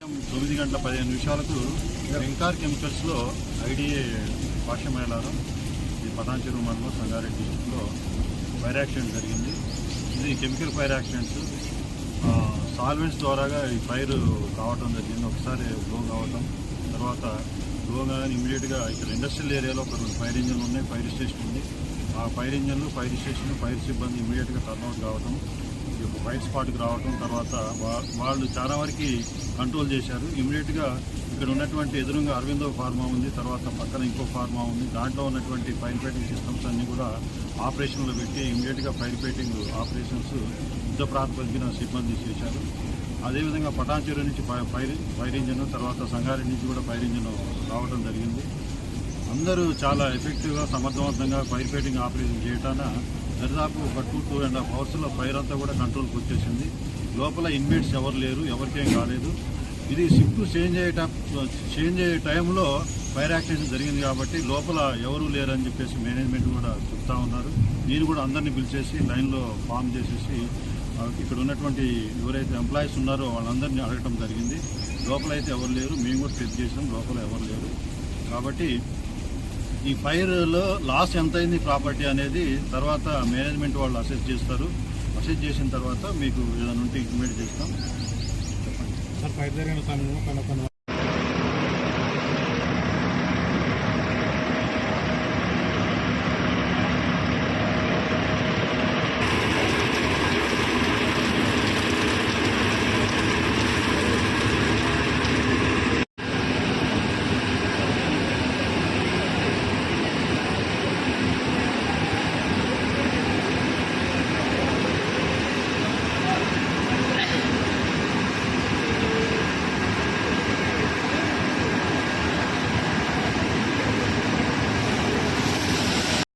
తొమ్మిది గంటల పదిహేను నిమిషాలకు వెంకార్ కెమికల్స్లో ఐడిఏ భాష్యమేళారం ఈ పటాన్చెరు మండలం సంగారెడ్డి డిస్టిక్లో ఫైర్ యాక్సిడెంట్ జరిగింది. ఇది కెమికల్ ఫైర్ యాక్సిడెంట్స్ సాల్వెంట్స్ ద్వారాగా ఈ ఫైర్ కావటం జరిగింది. ఒకసారి గ్లో కావటం తర్వాత గ్లో కానీ ఇమీడియట్గా ఇక్కడ ఇండస్ట్రియల్ ఏరియాలో ఒక రెండు ఫైర్ ఇంజన్లు ఉన్నాయి ఫైర్ స్టేషన్ ఉంది. ఆ ఫైర్ ఇంజన్లు ఫైర్ స్టేషన్ ఫైర్ సిబ్బంది ఇమీడియట్గా టర్న్అవుట్ కావటం ఈ యొక్క స్పాట్కి రావటం తర్వాత వాళ్ళు చాలా వరకు కంట్రోల్ చేశారు. ఇమీడియట్గా ఇక్కడ ఉన్నటువంటి ఎదురుగా అరవిందో ఫార్మా ఉంది తర్వాత పక్కన ఇంకో ఫార్మా ఉంది. దాంట్లో ఉన్నటువంటి ఫైర్ ఫైటింగ్ సిస్టమ్స్ అన్నీ కూడా ఆపరేషన్లో పెట్టి ఇమీడియట్గా ఫైర్ ఫైటింగ్ ఆపరేషన్స్ యుద్ధ ప్రాతిపదికన సిబ్బంది చేశారు అదేవిధంగా పటాన్చెరు నుంచి ఫైర్ ఫైర్ ఇంజన్ తర్వాత సంగారెడ్డి నుంచి కూడా ఫైర్ ఇంజన్ రావడం జరిగింది. అందరూ చాలా ఎఫెక్టివ్గా సమర్థవంతంగా ఫైర్ ఫైటింగ్ ఆపరేషన్ చేయటాన దాదాపు ఒక టూ టూ అండ్ హాఫ్ అవర్స్లో ఫైర్ అంతా కూడా కంట్రోల్కి వచ్చేసింది. లోపల ఇన్మేట్స్ ఎవరు లేరు ఎవరికేం కాలేదు. ఇది షిఫ్ట్ చేంజ్ అయ్యేట చేంజ్ అయ్యే టైంలో ఫైర్ యాక్సిడెంట్ జరిగింది కాబట్టి లోపల ఎవరు లేరని చెప్పేసి మేనేజ్మెంట్ కూడా చెప్తా ఉన్నారు. నేను కూడా అందరినీ పిలిచేసి లైన్లో ఫామ్ చేసేసి ఇక్కడ ఉన్నటువంటి ఎవరైతే ఎంప్లాయీస్ ఉన్నారో వాళ్ళందరినీ అడగటం జరిగింది. లోపల అయితే ఎవరు లేరు మేము కూడా చెక్ చేసాం లోపల ఎవరు లేరు. కాబట్టి ఈ ఫైర్లో లాస్ ఎంత అయింది ప్రాపర్టీ అనేది తర్వాత మేనేజ్మెంట్ వాళ్ళు అసెస్ చేస్తారు. అసెస్ చేసిన తర్వాత మీకు ఏదైనా ఉంటే ఇంటిమేట్ చేస్తాం.